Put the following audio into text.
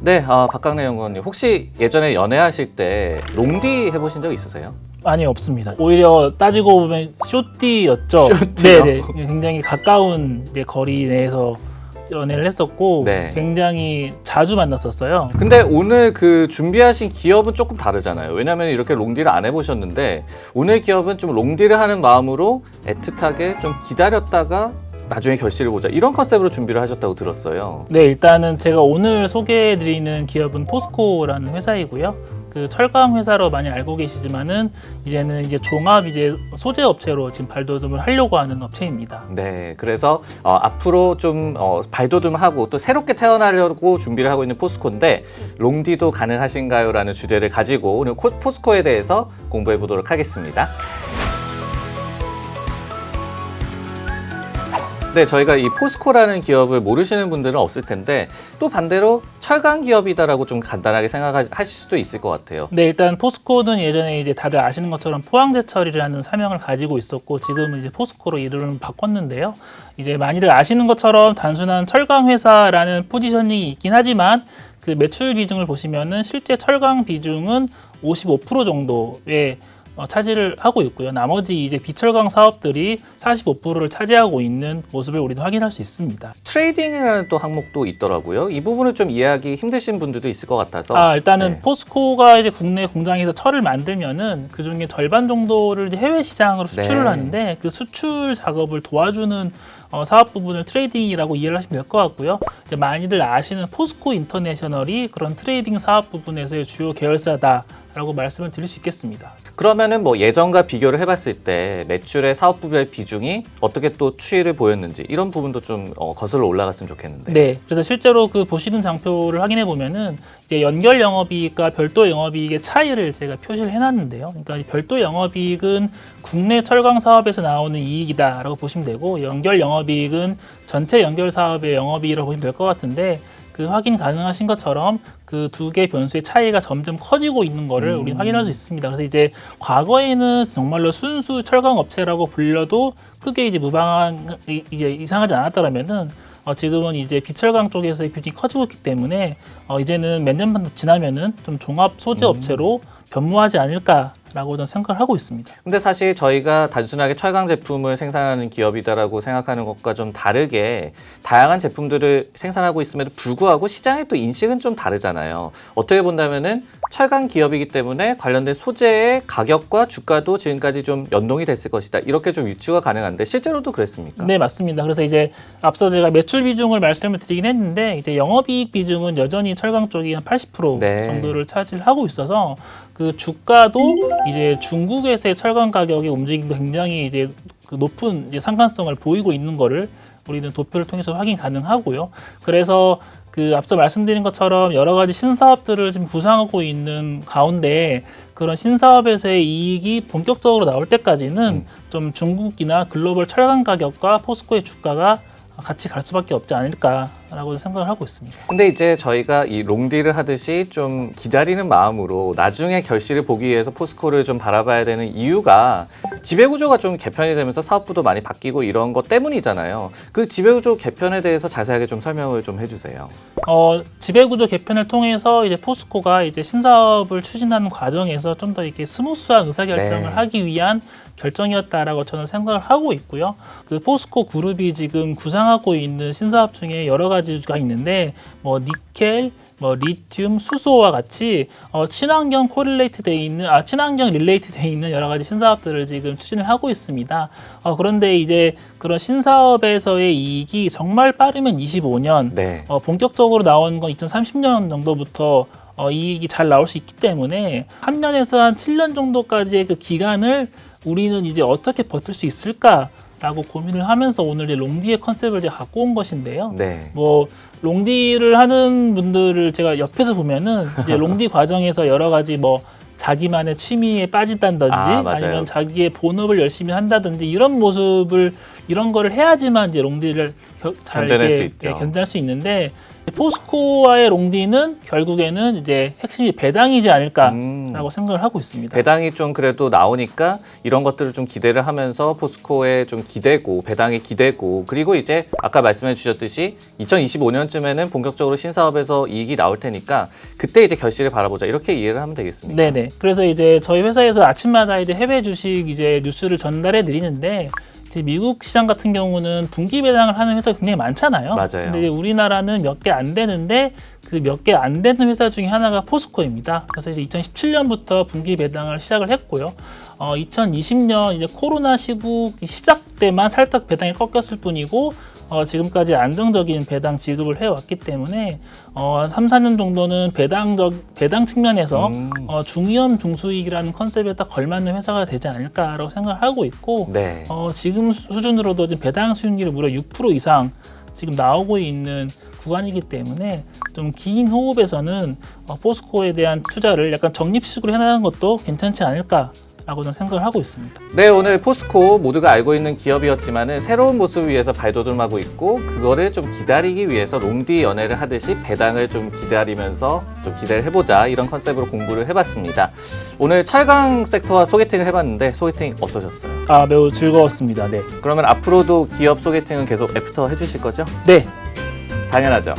네, 아, 박강래 연구원님 혹시 예전에 연애하실 때 롱디 해보신 적 있으세요? 아니 없습니다. 오히려 따지고 보면 쇼띠였죠. 쇼띠요? 네 네. 굉장히 가까운 이제 거리 내에서 연애를 했었고 네. 굉장히 자주 만났었어요. 근데 오늘 그 준비하신 기업은 조금 다르잖아요. 왜냐하면 이렇게 롱디를 안 해보셨는데 오늘 기업은 좀 롱디를 하는 마음으로 애틋하게 좀 기다렸다가 나중에 결실을 보자 이런 컨셉으로 준비를 하셨다고 들었어요. 네, 일단은 제가 오늘 소개해드리는 기업은 포스코라는 회사이고요. 그 철강 회사로 많이 알고 계시지만은 이제는 이제 종합 이제 소재 업체로 지금 발돋움을 하려고 하는 업체입니다. 네, 그래서 어, 앞으로 좀 어, 발돋움하고 또 새롭게 태어나려고 준비를 하고 있는 포스코인데 롱디도 가능하신가요?라는 주제를 가지고 오늘 코- 포스코에 대해서 공부해 보도록 하겠습니다. 네, 저희가 이 포스코라는 기업을 모르시는 분들은 없을 텐데 또 반대로 철강 기업이다라고 좀 간단하게 생각하실 수도 있을 것 같아요. 네, 일단 포스코는 예전에 이제 다들 아시는 것처럼 포항제철이라는 사명을 가지고 있었고 지금은 이제 포스코로 이름을 바꿨는데요. 이제 많이들 아시는 것처럼 단순한 철강 회사라는 포지셔닝이 있긴 하지만 그 매출 비중을 보시면은 실제 철강 비중은 55% 정도의 어, 차지를 하고 있고요. 나머지 이제 비철강 사업들이 45%를 차지하고 있는 모습을 우리도 확인할 수 있습니다. 트레이딩이라는 또 항목도 있더라고요. 이 부분을 좀 이해하기 힘드신 분들도 있을 것 같아서 아 일단은 네. 포스코가 이제 국내 공장에서 철을 만들면은 그 중에 절반 정도를 해외 시장으로 수출을 네. 하는데 그 수출 작업을 도와주는 어, 사업 부분을 트레이딩이라고 이해를 하시면 될 것 같고요. 이제 많이들 아시는 포스코 인터내셔널이 그런 트레이딩 사업 부분에서의 주요 계열사다 라고 말씀을 드릴 수 있겠습니다. 그러면은 뭐 예전과 비교를 해봤을 때 매출의 사업 부별 비중이 어떻게 또 추이를 보였는지 이런 부분도 좀 어, 거슬러 올라갔으면 좋겠는데. 네. 그래서 실제로 그 보시는 장표를 확인해 보면은 이제 연결 영업이익과 별도 영업이익의 차이를 제가 표시를 해놨는데요. 그러니까 이 별도 영업이익은 국내 철강 사업에서 나오는 이익이다라고 보시면 되고 연결 영업이익은 전체 연결 사업의 영업이익이라고 보시면 될 것 같은데 그 확인 가능하신 것처럼 그 두개 변수의 차이가 점점 커지고 있는 거를 음. 우리 는 확인할 수 있습니다. 그래서 이제 과거에는 정말로 순수 철강 업체라고 불려도 크게 이제 무방한 이- 이제 이상하지 않았다라면은 어, 지금은 이제 비철강 쪽에서의 비중이 커지고 있기 때문에 어, 이제는 몇 년만 더 지나면은 좀 종합 소재 업체로 변모하지 않을까 라고 생각을 하고 있습니다. 근데 사실 저희가 단순하게 철강 제품을 생산하는 기업이다라고 생각하는 것과 좀 다르게 다양한 제품들을 생산하고 있음에도 불구하고 시장의 또 인식은 좀 다르잖아요. 어떻게 본다면은 철강 기업이기 때문에 관련된 소재의 가격과 주가도 지금까지 좀 연동이 됐을 것이다. 이렇게 좀 유추가 가능한데 실제로도 그랬습니까? 네, 맞습니다. 그래서 이제 앞서 제가 매출 비중을 말씀을 드리긴 했는데 이제 영업이익 비중은 여전히 철강 쪽이 한 80% 네. 정도를 차지를 하고 있어서 그 주가도 이제 중국에서의 철강 가격의 움직임도 굉장히 이제 그 높은 이제 상관성을 보이고 있는 거를 우리는 도표를 통해서 확인 가능하고요. 그래서 그 앞서 말씀드린 것처럼 여러 가지 신사업들을 지금 구상하고 있는 가운데 그런 신사업에서의 이익이 본격적으로 나올 때까지는 좀 중국이나 글로벌 철강 가격과 포스코의 주가가 같이 갈 수밖에 없지 않을까 라고 생각을 하고 있습니다. 근데 이제 저희가 이 롱디를 하듯이 좀 기다리는 마음으로 나중에 결실을 보기 위해서 포스코를 좀 바라봐야 되는 이유가 지배구조가 좀 개편이 되면서 사업부도 많이 바뀌고 이런 것 때문이잖아요. 그 지배구조 개편에 대해서 자세하게 좀 설명을 좀 해주세요. 어, 지배구조 개편을 통해서 이제 포스코가 이제 신사업을 추진하는 과정에서 좀 더 이렇게 스무스한 의사결정을 네. 하기 위한 결정이었다라고 저는 생각을 하고 있고요. 그 포스코 그룹이 지금 구상하고 있는 신사업 중에 여러 가지 가 있는데 뭐 니켈, 뭐 리튬, 수소와 같이 어, 친환경 코릴레이트 돼 있는 아 친환경 릴레이트 돼 있는 여러 가지 신사업들을 지금 추진을 하고 있습니다. 어, 그런데 이제 그런 신사업에서의 이익이 정말 빠르면 25년, 네. 어, 본격적으로 나오는 건 2030년 정도부터 어, 이익이 잘 나올 수 있기 때문에 3년에서 한 7년 정도까지의 그 기간을 우리는 이제 어떻게 버틸 수 있을까 라고 고민을 하면서 오늘 이 롱디의 컨셉을 제가 갖고 온 것인데요. 네. 뭐 롱디를 하는 분들을 제가 옆에서 보면은 이제 롱디 과정에서 여러 가지 뭐 자기만의 취미에 빠진다든지 아, 맞아요. 아니면 자기의 본업을 열심히 한다든지 이런 모습을 이런 거를 해야지만 이제 롱디를 겨- 잘 견뎌낼 수 있죠. 예, 견뎌낼 수 있는데 포스코와의 롱디는 결국에는 이제 핵심이 배당이지 않을까라고 음. 생각을 하고 있습니다. 배당이 좀 그래도 나오니까 이런 것들을 좀 기대를 하면서 포스코에 좀 기대고 배당이 기대고 그리고 이제 아까 말씀해 주셨듯이 2025년쯤에는 본격적으로 신사업에서 이익이 나올 테니까 그때 이제 결실을 바라보자 이렇게 이해를 하면 되겠습니다. 네네. 그래서 이제 저희 회사에서 아침마다 이제 해외 주식 이제 뉴스를 전달해 드리는데 이제 미국 시장 같은 경우는 분기 배당을 하는 회사가 굉장히 많잖아요. 맞아요. 근데 우리나라는 몇 개 안 되는데 그 몇 개 안 되는 회사 중에 하나가 포스코입니다. 그래서 이제 2017년부터 분기 배당을 시작을 했고요. 어, 2020년 이제 코로나 시국 시작 때만 살짝 배당이 꺾였을 뿐이고 어, 지금까지 안정적인 배당 지급을 해왔기 때문에 어, 3, 4년 정도는 배당적 배당 측면에서 음. 어, 중위험 중수익이라는 컨셉에 딱 걸맞는 회사가 되지 않을까라고 생각을 하고 있고 네. 어, 지금 수준으로도 지금 배당 수익률이 무려 6% 이상 지금 나오고 있는 구간이기 때문에 좀 긴 호흡에서는 어, 포스코에 대한 투자를 약간 적립식으로 해나가는 것도 괜찮지 않을까 라고 저는 생각을 하고 있습니다. 네, 오늘 포스코 모두가 알고 있는 기업이었지만은 새로운 모습을 위해서 발돋움하고 있고 그거를 좀 기다리기 위해서 롱디 연애를 하듯이 배당을 좀 기다리면서 좀 기대를 해보자 이런 컨셉으로 공부를 해봤습니다. 오늘 철강 섹터와 소개팅을 해봤는데 소개팅 어떠셨어요? 아 매우 즐거웠습니다. 네, 그러면 앞으로도 기업 소개팅은 계속 애프터 해주실 거죠? 네 당연하죠.